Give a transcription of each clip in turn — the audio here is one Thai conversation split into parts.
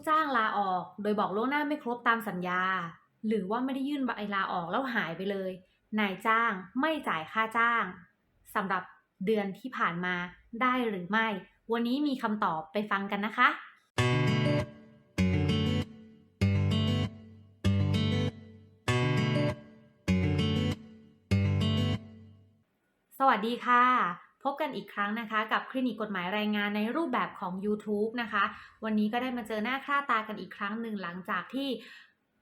กจ้างลาออก โดยบอกล่วงหน้าไม่ครบตามสัญญา หรือว่าไม่ได้ยื่นใบลาออกแล้วหายไปเลย นายจ้างไม่จ่ายค่าจ้างสำหรับเดือนที่ผ่านมาได้หรือไม่ วันนี้มีคำตอบไปฟังกันนะคะ สวัสดีค่ะ พบกันอีกครั้งนะคะ กับคลินิกกฎหมายแรงงานในรูปแบบของ YouTube นะคะ วันนี้ก็ได้มาเจอหน้าค่าตากันอีกครั้งหนึ่งหลังจากที่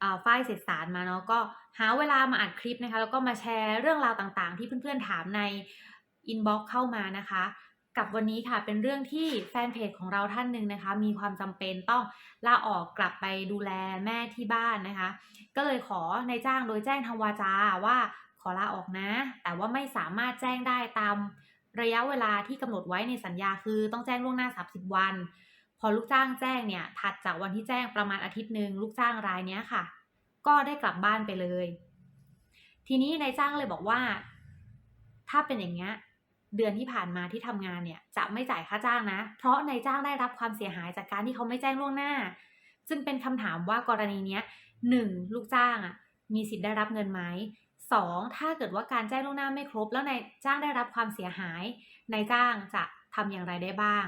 อ่าฝ้ายเสร็จสารมาเนาะก็หาเวลามาอัดคลิปนะคะ แล้วก็มาแชร์เรื่องราวต่างๆ ที่เพื่อนๆถามในอินบ็อกซ์เข้ามานะคะ กับวันนี้ค่ะเป็นเรื่องที่แฟนเพจของเราท่านหนึ่งนะคะ มีความจำเป็นต้องลาออกกลับไปดูแลแม่ที่บ้านนะคะ ก็เลยขอในายจ้างโดยแจ้งทางวาจาว่าขอลาออกนะ แต่ว่าไม่สามารถแจ้งได้ตาม ระยะเวลาที่กำหนดไว้ในสัญญาคือต้องแจ้งล่วงหน้า 30 วัน พอลูกจ้างแจ้งเนี่ยถัดจากวันที่แจ้งประมาณอาทิตย์หนึ่งลูกจ้างรายเนี้ยค่ะ ก็ได้กลับบ้านไปเลย ทีนี้นายจ้างเลยบอกว่า ถ้าเป็นอย่างเงี้ยเดือนที่ผ่านมาที่ทำงานเนี่ยจะไม่จ่ายค่าจ้างนะ เพราะนายจ้างได้รับความเสียหายจากการที่เขาไม่แจ้งล่วงหน้า ซึ่งเป็นคำถามว่ากรณีเนี้ยหนึ่งลูกจ้างอะมีสิทธิ์ได้รับเงินไหม สองถ้าเกิดว่าการแจ้งล่วงหน้าไม่ครบ แล้วนายจ้างได้รับความเสียหายนายจ้างจะทำอย่างไรได้บ้าง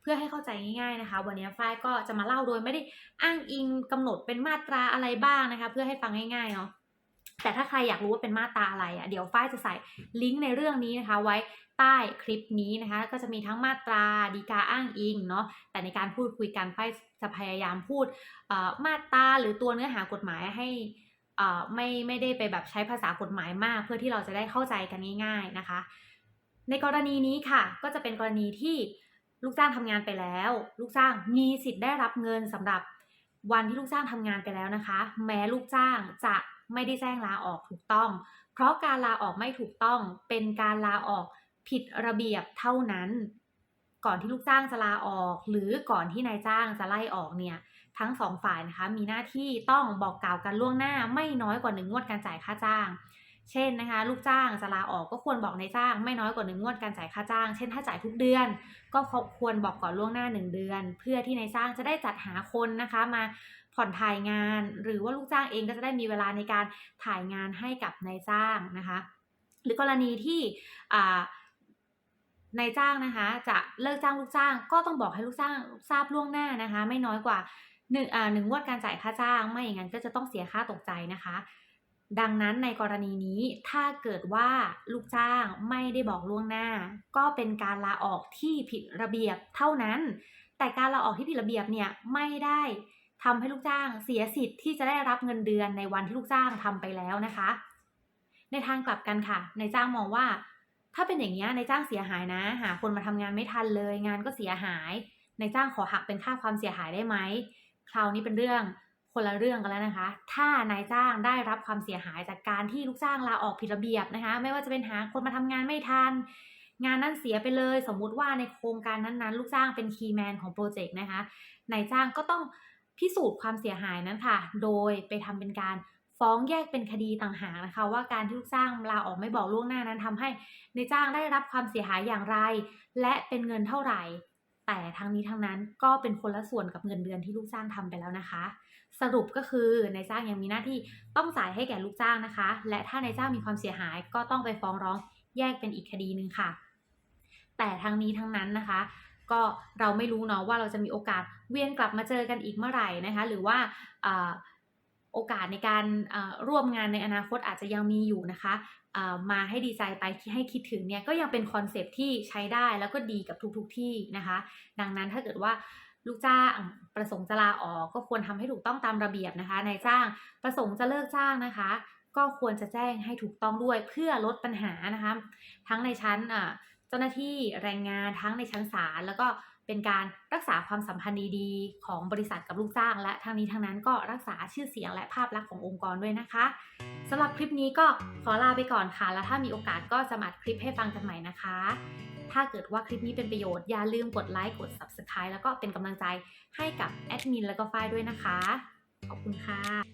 เพื่อให้เข้าใจง่ายๆนะคะ วันนี้ฝ้ายก็จะมาเล่าโดยไม่ได้อ้างอิงกำหนดเป็นมาตราอะไรบ้างนะคะ เพื่อให้ฟังง่ายๆเนาะแต่ถ้าใครอยากรู้ว่าเป็นมาตราอะไรอะเดี๋ยวฝ้ายจะใส่ลิงก์ในเรื่องนี้นะคะ ไว้ใต้คลิปนี้นะคะ ก็จะมีทั้งมาตราดีกาอ้างอิงเนาะแต่ในการพูดคุยกันฝ้ายจะพยายามพูดมาตราหรือตัวเนื้อหากฎหมายให้ ไม่ไม่ได้ไปแบบใช้ภาษากฎหมายมาก เพื่อที่เราจะได้เข้าใจกันง่าย ๆนะคะ ในกรณีนี้ค่ะ ก็จะเป็นกรณีที่ลูกจ้างทำงานไปแล้ว ลูกจ้างมีสิทธิ์ได้รับเงินสำหรับวันที่ลูกจ้างทำงานไปแล้วนะคะ แม้ลูกจ้างจะไม่ได้แจ้งลาออกถูกต้อง เพราะการลาออกไม่ถูกต้องเป็นการลาออกผิดระเบียบเท่านั้น ก่อนที่ลูกจ้างจะลาออก หรือก่อนที่นายจ้างจะไล่ออกเนี่ยทั้งสองฝ่ายนะคะมีหน้าที่ต้องบอกกล่าวกันล่วงหน้าไม่น้อยกว่าหนึ่งงวดการจ่ายค่าจ้าง เช่นนะคะ ลูกจ้างจะลาออกก็ควรบอกนายจ้าง ไม่น้อยกว่าหนึ่งงวดการจ่ายค่าจ้าง เช่นถ้าจ่ายทุกเดือน ก็ควรบอกก่อนล่วงหน้าหนึ่งเดือน เพื่อที่นายจ้างจะได้จัดหาคนนะคะมาผ่อนถ่ายงาน หรือว่าลูกจ้างเองก็จะได้มีเวลาในการถ่ายงานให้กับนายจ้างนะคะ หรือกรณีที่อ่า นายจ้างนะคะ จะเลิกจ้างลูกจ้าง ก็ต้องบอกให้ลูกจ้างทราบล่วงหน้านะคะ ไม่น้อยกว่าหนึ่งอ่าหนึ่งงวดการจ่ายค่าจ้าง ไม่อย่างนั้นก็จะต้องเสียค่าตกใจนะคะ ดังนั้นในกรณีนี้ถ้าเกิดว่าลูกจ้างไม่ได้บอกล่วงหน้า ก็เป็นการลาออกที่ผิดระเบียบเท่านั้น แต่การลาออกที่ผิดระเบียบเนี่ยไม่ได้ทำให้ลูกจ้างเสียสิทธิ์ที่จะได้รับเงินเดือนในวันที่ลูกจ้างทำไปแล้วนะคะ ในทางกลับกันค่ะนายจ้างมองว่า ถ้าเป็นอย่างนี้ยนายจ้างเสียหายนะ หาคนมาทำงานไม่ทันเลย งานก็เสียหายนายจ้างขอหักเป็นค่าความเสียหายได้ไหมคราวนี้เป็นเรื่องคนละเรื่องกันแล้วนะคะ ถ้านายจ้างได้รับความเสียหายจากการที่ลูกจ้างลาออกผิดระเบียบนะคะ ไม่ว่าจะเป็นหาคนมาทำงานไม่ทัน งานนั้นเสียไปเลย สมมุติว่าในโครงการนั้นๆ ลูกจ้างเป็นคีย์แมนของโปรเจกต์นะคะ นายจ้างก็ต้องพิสูจน์ความเสียหายนั้นค่ะ โดยไปทำเป็นการ ฟ้องแยกเป็นคดีต่างหากนะคะ ว่าการที่ลูกจ้างลาออกไม่บอกล่วงหน้านั้นทำให้ในจ้างได้รับความเสียหายอย่างไร และเป็นเงินเท่าไหร่ แต่ทั้งนี้ทั้งนั้นก็เป็นคนละส่วนกับเงินเดือนที่ลูกจ้างทำไปแล้วนะคะ สรุปก็คือนายจ้างยังมีหน้าที่ต้องจ่ายให้แก่ลูกจ้างนะคะ และถ้านายจ้างมีความเสียหายก็ต้องไปฟ้องร้องแยกเป็นอีกคดีหนึ่งค่ะ แต่ทั้งนี้ทั้งนั้นนะคะ ก็เราไม่รู้เนาะว่าเราจะมีโอกาสเวียนกลับมาเจอกันอีกเมื่อไหร่นะคะ หรือว่าอ่า โอกาสในการร่วมงานในอนาคตอาจจะยังมีอยู่นะคะมาให้ดีใจไปให้คิดถึงเนี่ยก็ยังเป็นคอนเซปที่ใช้ได้แล้วก็ดีกับทุกๆทที่นะคะ ดังนั้นถ้าเกิดว่าลูกจ้างประสงค์จะลาออกก็ควรทำให้ถูกต้องตามระเบียบนะคะนายจ้างประสงค์จะเลิกจ้างนะคะ ก็ควรจะแจ้งให้ถูกต้องด้วยเพื่อลดปัญหานะคะ ทั้งในชั้นเจ้าหน้าที่แรงงานทั้งในชั้นศาลแล้วก็ เป็นการรักษาความสัมพันธ์ดีๆ ของบริษัทกับลูกจ้าง และทั้งนี้ทั้งนั้นก็รักษาชื่อเสียงและภาพลักษณ์ขององค์กรด้วยนะคะสำหรับคลิปนี้ก็ขอลาไปก่อนค่ะ แล้วถ้ามีโอกาสก็จะมาอัดคลิปให้ฟังกันใหม่นะคะ ถ้าเกิดว่าคลิปนี้เป็นประโยชน์อย่าลืมกดไลค์กด Subscribe แล้วก็เป็นกำลังใจให้กับแอดมินแล้วก็ฝ้ายด้วยนะคะ ขอบคุณค่ะ